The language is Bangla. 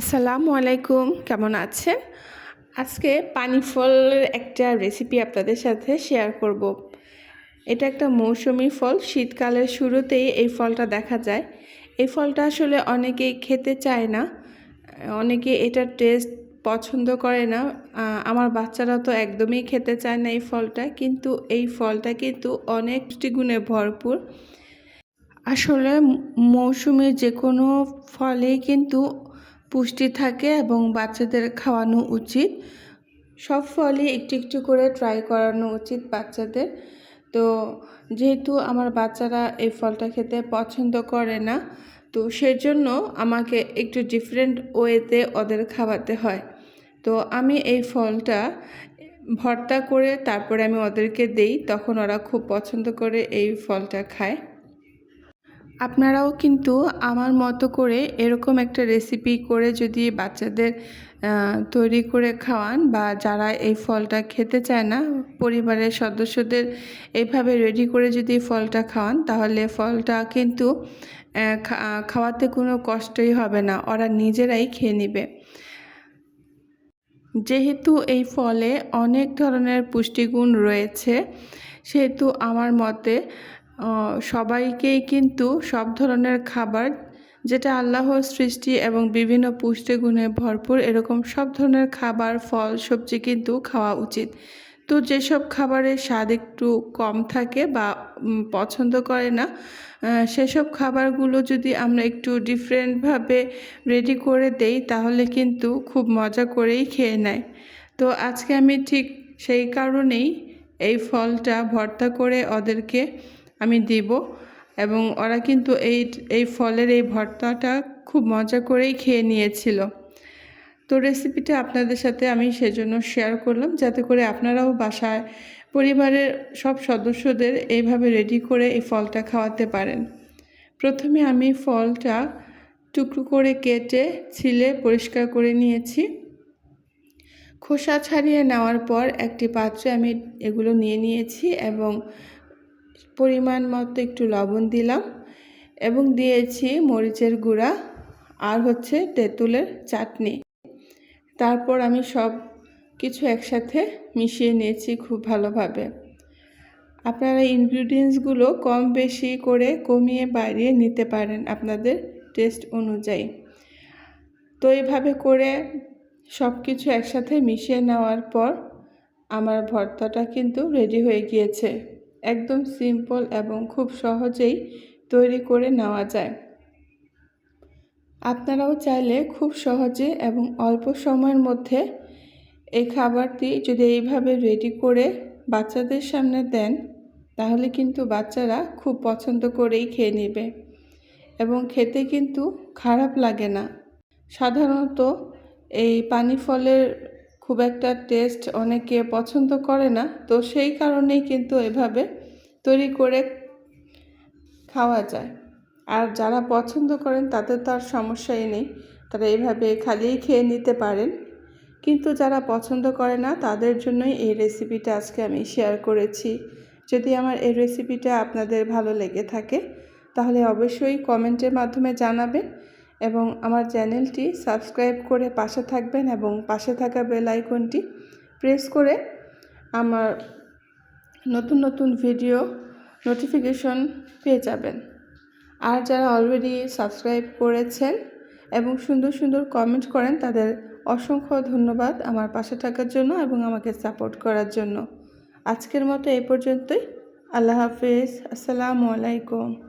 আসসালামু আলাইকুম, কেমন আছেন? আজকে পানি ফলের একটা রেসিপি আপনাদের সাথে শেয়ার করব। এটা একটা মৌসুমি ফল, শীতকালের শুরুতেই এই ফলটা দেখা যায়। এই ফলটা আসলে অনেকেই খেতে চায় না, অনেকে এটার টেস্ট পছন্দ করে না। আমার বাচ্চারা তো একদমই খেতে চায় না এই ফলটা, কিন্তু এই ফলটা কিন্তু অনেক পুষ্টিগুণে ভরপুর। আসলে মৌসুমি যে কোনো ফলেই কিন্তু পুষ্টি থাকে এবং বাচ্চাদের খাওয়ানো উচিত। সব ফলই একটু একটু করে ট্রাই করানো উচিত বাচ্চাদের। তো যেহেতু আমার বাচ্চারা এই ফলটা খেতে পছন্দ করে না, তো সেজন্য আমাকে একটু ডিফারেন্ট ওয়েতে ওদের খাওয়াতে হয়। তো আমি এই ফলটা ভর্তা করে তারপরে আমি ওদেরকে দেই, তখন ওরা খুব পছন্দ করে এই ফলটা খায়। আপনারাও কিন্তু আমার মতো করে এরকম একটা রেসিপি করে যদি বাচ্চাদের তৈরি করে খাওয়ান বা যারা এই ফলটা খেতে চায় না, পরিবারের সদস্যদের এইভাবে রেডি করে যদি ফলটা খাওয়ান, তাহলে ফলটা কিন্তু খাওয়াতে কোনো কষ্টই হবে না, ওরা নিজেরাই খেয়ে নেবে। যেহেতু এই ফলে অনেক ধরনের পুষ্টিগুণ রয়েছে, সেহেতু আমার মতে সবাইকেই কিন্তু সব ধরনের খাবার যেটা আল্লাহর সৃষ্টি এবং বিভিন্ন পুষ্টিগুণে ভরপুর, এরকম সব ধরনের খাবার, ফল, সবজি কিন্তু খাওয়া উচিত। তো যেসব খাবারের স্বাদ একটু কম থাকে বা পছন্দ করে না সেসব খাবারগুলো যদি আমরা একটু ডিফারেন্টভাবে রেডি করে দেই, তাহলে কিন্তু খুব মজা করেই খেয়ে নেয়। তো আজকে আমি ঠিক সেই কারণেই এই ফলটা ভর্তা করে ওদেরকে আমি দিব। এবং ওরা কিন্তু এই এই ফলের এই ভর্তাটা খুব মজা করেই খেয়ে নিয়েছিল। তো রেসিপিটা আপনাদের সাথে আমি সেজন্য শেয়ার করলাম। যাতে করে আপনারাও বাসায় পরিবারের সব সদস্যদের এইভাবে রেডি করে এই ফলটা খাওয়াতে পারেন। প্রথমে আমি ফলটা টুকরো করে কেটে ছিলে পরিষ্কার করে নিয়েছি। খোসা ছাড়িয়ে নেওয়ার পর একটি পাত্রে আমি এগুলো নিয়ে নিয়েছি এবং পরিমাণ মতো একটু লবণ দিলাম এবং দিয়েছি মরিচের গুঁড়া আর হচ্ছে তেঁতুলের চাটনি। তারপর আমি সব কিছু একসাথে মিশিয়ে নিয়েছি খুব ভালোভাবে। আপনারা ইনগ্রিডিয়েন্টসগুলো কম বেশি করে কমিয়ে বাড়িয়ে নিতে পারেন আপনাদের টেস্ট অনুযায়ী। তো এইভাবে করে সব কিছু একসাথে মিশিয়ে নেওয়ার পর আমার ভর্তাটা কিন্তু রেডি হয়ে গিয়েছে। একদম সিম্পল এবং খুব সহজেই তৈরি করে নেওয়া যায়। আপনারাও চাইলে খুব সহজে এবং অল্প সময়ের মধ্যে এই খাবারটি যদি এইভাবে রেডি করে বাচ্চাদের সামনে দেন, তাহলে কিন্তু বাচ্চারা খুব পছন্দ করেই খেয়ে নেবে এবং খেতে কিন্তু খারাপ লাগে না। সাধারণত এই পানি ফলের খুব একটা টেস্ট অনেকে পছন্দ করে না, তো সেই কারণেই কিন্তু এভাবে তৈরি করে খাওয়া যায়। আর যারা পছন্দ করেন তাদের তো আর সমস্যাই নেই, তারা এভাবে খালিই খেয়ে নিতে পারেন। কিন্তু যারা পছন্দ করে না, তাদের জন্যই এই রেসিপিটা আজকে আমি শেয়ার করেছি। যদি আমার এই রেসিপিটা আপনাদের ভালো লেগে থাকে, তাহলে অবশ্যই কমেন্টের মাধ্যমে জানাবেন। এবং আমার চ্যানেলটি সাবস্ক্রাইব করে পাশে থাকবেন এবং পাশে থাকা বেল আইকনটি প্রেস করে আমার নতুন নতুন ভিডিও নোটিফিকেশন পেয়ে যাবেন। আর যারা অলরেডি সাবস্ক্রাইব করেছেন এবং সুন্দর সুন্দর কমেন্ট করেন, তাদের অসংখ্য ধন্যবাদ আমার পাশে থাকার জন্য এবং আমাকে সাপোর্ট করার জন্য। আজকের মতো এই পর্যন্তই। আল্লাহ হাফিজ। আসসালামু আলাইকুম।